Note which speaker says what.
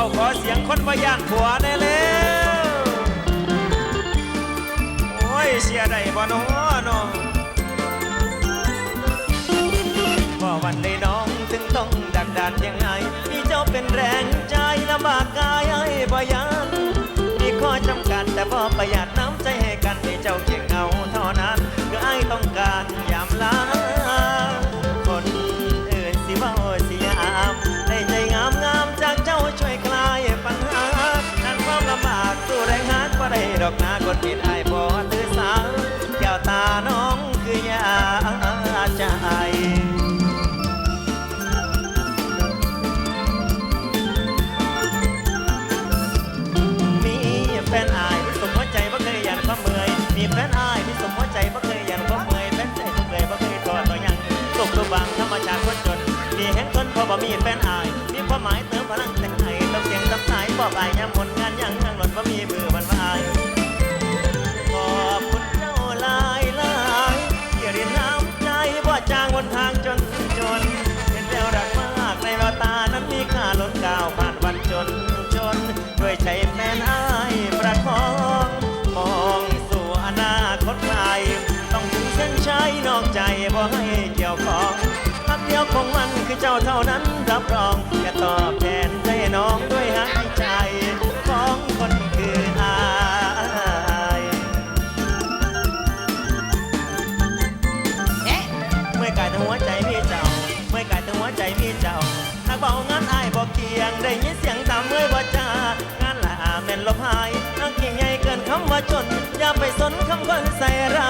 Speaker 1: เอาขอเสียงคนมาย่านผัวได้แล้วโอ้ยเสียได้บ่น้อน้องว่าวันใดน้องถึงต้องดักดานยังไงมีเจ้าเป็นแรงใจลำบากกายให้บ่ยันมีข้อจำกัดแต่บ่ประหยัดน้ำใจให้กันให้เจ้าเพียง ดอกนาคนผิดไอ้บ่ถือสาแก้วตาน้องคือยาใจมีแฟนอายมีสมหัวใจบ่เคยยันความเมื่อยมีแฟนอายมีสมหัวใจบ่เคยยันความเมื่อยแฟนใจทุกเลยบ่เคยทอดต่อยังสุขทุกบางธรรมชาติคนจนมีแห่งคนพอบ่มีแฟนอาย มีความหมายเติมพลังแต่งให้ต้องเสียงตำสายบอกอายยามผลงานยังทาง อกใจบ่ให้เกี่ยวของคำเดียวของมันคือเจ้าเท่านั้นรับรองจะตอบแทนใจน้องด้วยหักใจของคนคืออาย
Speaker 2: เอ๊ะ
Speaker 1: เมื่อกายทั้งหัวใจพี่เจ้าเมื่อกายทั้งหัวใจพี่เจ้านักเบางานอายบอกเกียงได้ยินเสียงตามเมื่อยบ่จากานละอาแม่นลบหายนักเกียงใหญ่เกินคำว่าจน อย่าไปสนคำคนใส่ร้ายสองห